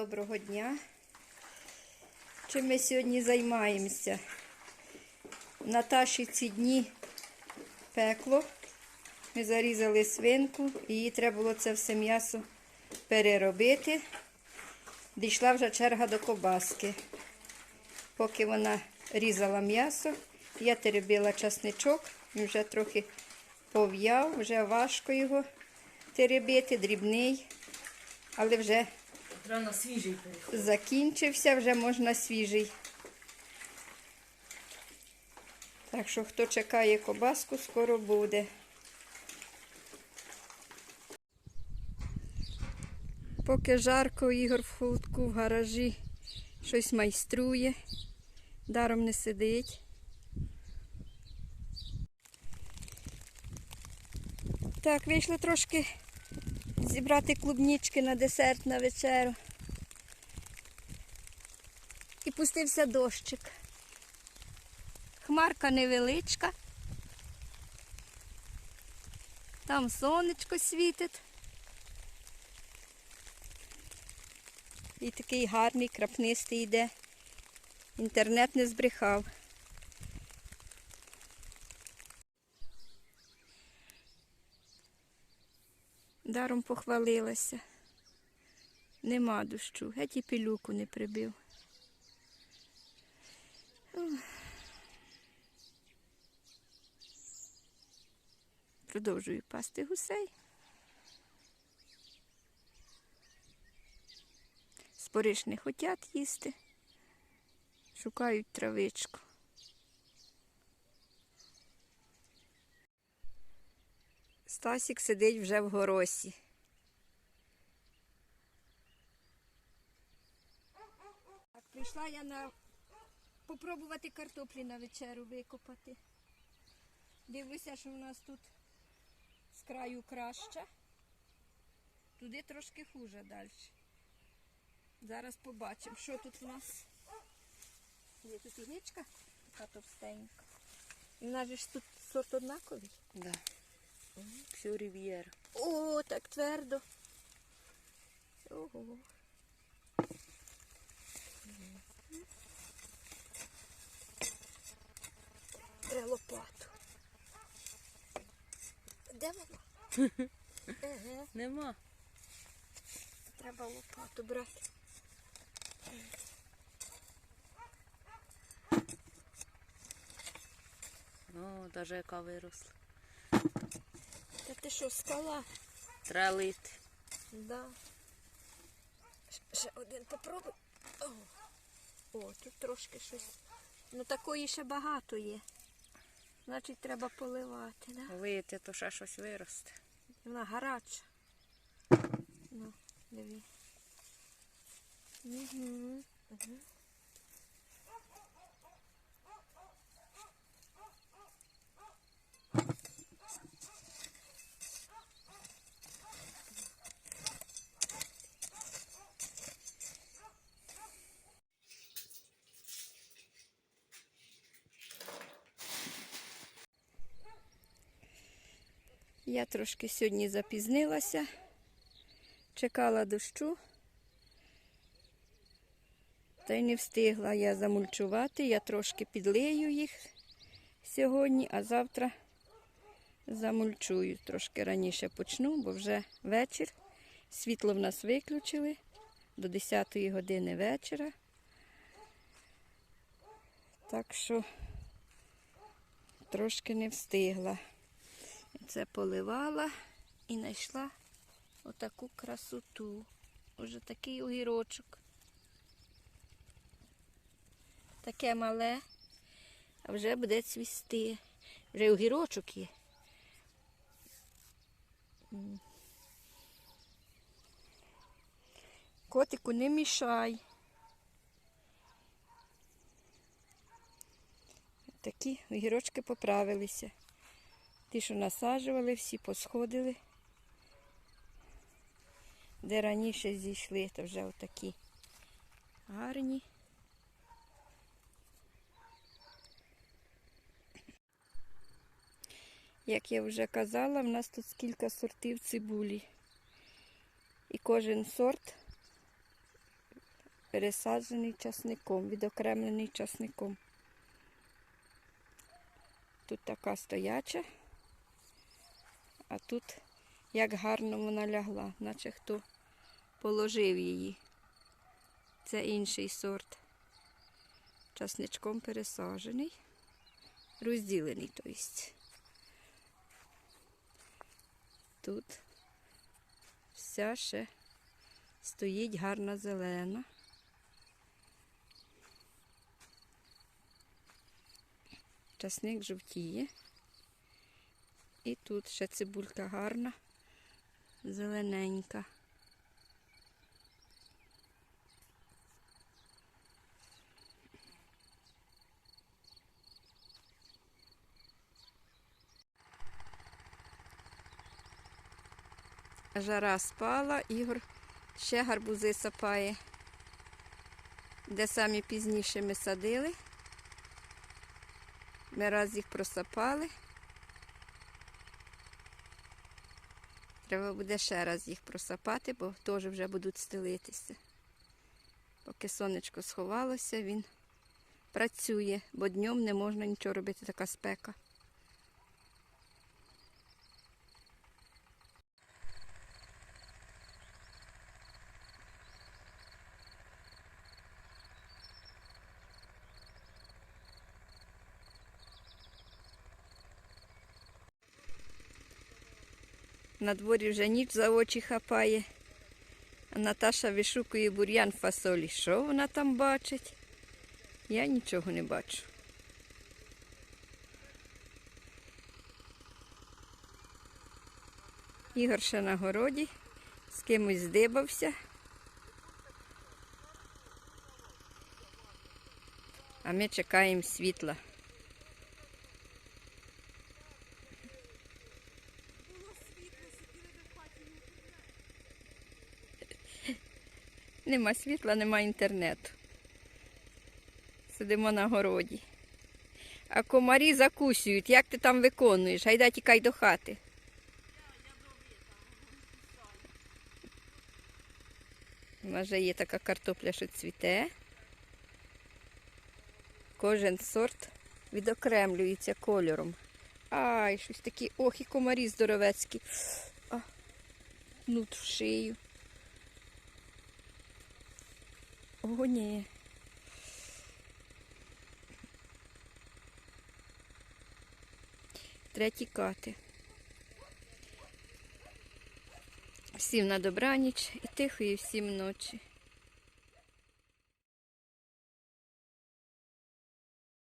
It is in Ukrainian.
доброго дня. Чим ми сьогодні займаємося? Наташі ці дні пекло. Ми зарізали свинку, їй треба було це все м'ясо переробити. Дійшла вже черга до кобаски. Поки вона різала м'ясо, я теребила часничок, він вже трохи пов'яв, вже важко його теребити, дрібний, але вже Рано свіжий переход. закінчився, вже можна свіжий. Так що, хто чекає кобаску, скоро буде. Поки жарко, Ігор в холодку в гаражі щось майструє, даром не сидить. Так, вийшло трошки зібрати клубнічки на десерт на вечерю. І пустився дощик. Хмарка невеличка. Там сонечко світить. І такий гарний, крапнистий йде. Інтернет не збрехав. Даром похвалилася. Нема дощу, геть і пилюку не прибив. Продовжую пасти гусей. Спориш не хотять їсти, шукають травичку. Стасік сидить вже в горосі. Так, прийшла я на попробувати картоплі на вечерю викопати. Дивлюся, що в нас тут з краю краще. Туди трошки хуже далі. Зараз побачимо, що тут у нас. Є тут ігничка, така товстенька. І в нас же ж тут сорт однаковий. Да. Все рів'єр. О, так твердо. Ого. Треба лопату. Де вона? Еге, Нема. треба лопату брати. О, даже яка виросла. Ти що, скала? Треба лити. Да. Ще один попробуй. О, О, тут трошки щось. Ну такої ще багато є. Значить, треба поливати, да? Лити, то ще щось виросте. Вона гаряча. Ну, диві. Угу. Угу. Я трошки сьогодні запізнилася, чекала дощу, та й не встигла я замульчувати. Я трошки підлию їх сьогодні, а завтра замульчую. Трошки раніше почну, бо вже вечір. Світло в нас виключили до 10 години вечора. Так що трошки не встигла. Це поливала і знайшла отаку красоту. Уже такий огірочок. Таке мале, а вже буде цвісти. Вже огірочок є. Котику не мішай. Такі огірочки поправилися. Ті, що насаджували, всі посходили. Де раніше зійшли, то вже отакі гарні. Як я вже казала, в нас тут кілька сортів цибулі. І кожен сорт пересаджений часником, відокремлений часником. Тут така стояча, а тут як гарно вона лягла, наче хто положив її. Це інший сорт. Часничком пересаджений, розділений, тобто. Тут вся ще стоїть гарна зелена. Часник жовтіє. І тут ще цибулька гарна, зелененька. Жара спала, Ігор ще гарбузи сапає, де самі пізніше ми садили. Ми раз їх просапали. Треба буде ще раз їх просапати, бо теж вже будуть стелитися. Поки сонечко сховалося, він працює, бо днем не можна нічого робити, така спека. На дворі вже ніч за очі хапає. Наташа вишукує бур'ян фасолі. Що вона там бачить? Я нічого не бачу. Ігор ще на городі, з кимось здибався. А ми чекаємо світла. Нема світла, нема інтернету. Сидимо на городі. А комарі закусюють. Як ти там виконуєш? Гайда тікай до хати. У нас вже є така картопля, що цвіте. Кожен сорт відокремлюється кольором. Ай, щось такі, ох, і комарі здоровецькі. А, ну, в шию. О, ні. Треті кати. Всім на добраніч і тихої всім ночі.